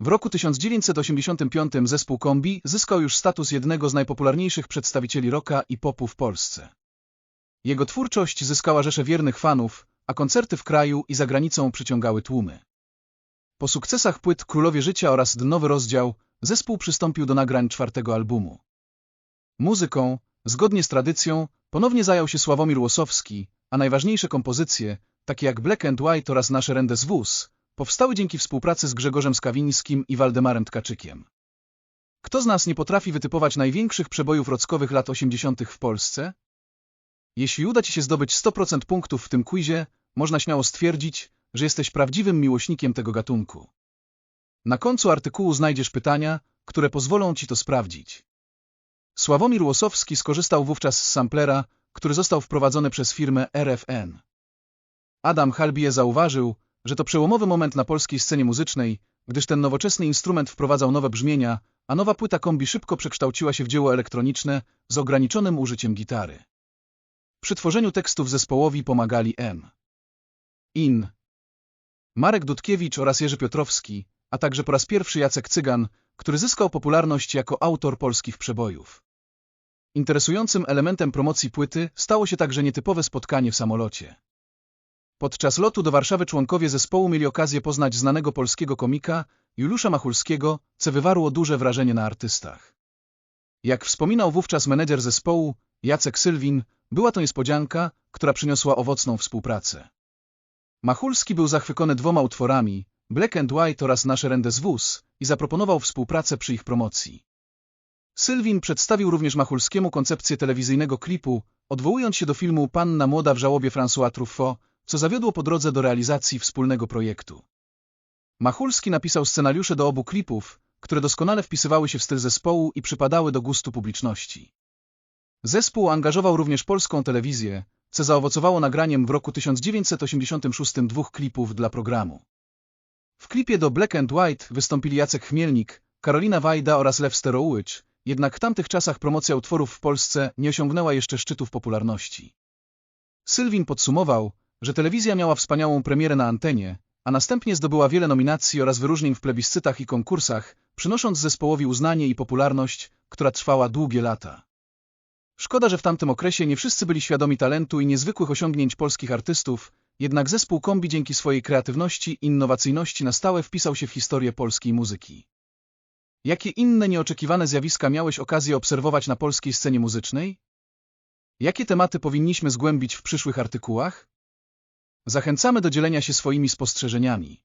W roku 1985 zespół Kombi zyskał już status jednego z najpopularniejszych przedstawicieli rocka i popu w Polsce. Jego twórczość zyskała rzesze wiernych fanów, a koncerty w kraju i za granicą przyciągały tłumy. Po sukcesach płyt Królowie Życia oraz Nowy Rozdział zespół przystąpił do nagrań czwartego albumu. Muzyką, zgodnie z tradycją, ponownie zajął się Sławomir Łosowski, a najważniejsze kompozycje, takie jak Black and White oraz Nasze Rendes Wóz, powstały dzięki współpracy z Grzegorzem Skawińskim i Waldemarem Tkaczykiem. Kto z nas nie potrafi wytypować największych przebojów rockowych lat 80. w Polsce? Jeśli uda Ci się zdobyć 100% punktów w tym quizie, można śmiało stwierdzić, że jesteś prawdziwym miłośnikiem tego gatunku. Na końcu artykułu znajdziesz pytania, które pozwolą Ci to sprawdzić. Sławomir Łosowski skorzystał wówczas z samplera, który został wprowadzony przez firmę RFN. Adam Halbie zauważył, że to przełomowy moment na polskiej scenie muzycznej, gdyż ten nowoczesny instrument wprowadzał nowe brzmienia, a nowa płyta kombi szybko przekształciła się w dzieło elektroniczne z ograniczonym użyciem gitary. Przy tworzeniu tekstów zespołowi pomagali M. In, Marek Dudkiewicz oraz Jerzy Piotrowski, a także po raz pierwszy Jacek Cygan, który zyskał popularność jako autor polskich przebojów. Interesującym elementem promocji płyty stało się także nietypowe spotkanie w samolocie. Podczas lotu do Warszawy członkowie zespołu mieli okazję poznać znanego polskiego komika Juliusza Machulskiego, co wywarło duże wrażenie na artystach. Jak wspominał wówczas menedżer zespołu, Jacek Sylwin, była to niespodzianka, która przyniosła owocną współpracę. Machulski był zachwycony dwoma utworami, Black and White oraz Nasze Rendes Wóz i zaproponował współpracę przy ich promocji. Sylwin przedstawił również Machulskiemu koncepcję telewizyjnego klipu, odwołując się do filmu Panna Młoda w żałobie François Truffaut, co zawiodło po drodze do realizacji wspólnego projektu. Machulski napisał scenariusze do obu klipów, które doskonale wpisywały się w styl zespołu i przypadały do gustu publiczności. Zespół angażował również polską telewizję, co zaowocowało nagraniem w roku 1986 dwóch klipów dla programu. W klipie do Black and White wystąpili Jacek Chmielnik, Karolina Wajda oraz Lew Sterołycz, jednak w tamtych czasach promocja utworów w Polsce nie osiągnęła jeszcze szczytów popularności. Sylwin podsumował, że telewizja miała wspaniałą premierę na antenie, a następnie zdobyła wiele nominacji oraz wyróżnień w plebiscytach i konkursach, przynosząc zespołowi uznanie i popularność, która trwała długie lata. Szkoda, że w tamtym okresie nie wszyscy byli świadomi talentu i niezwykłych osiągnięć polskich artystów, jednak zespół Kombi dzięki swojej kreatywności i innowacyjności na stałe wpisał się w historię polskiej muzyki. Jakie inne nieoczekiwane zjawiska miałeś okazję obserwować na polskiej scenie muzycznej? Jakie tematy powinniśmy zgłębić w przyszłych artykułach? Zachęcamy do dzielenia się swoimi spostrzeżeniami.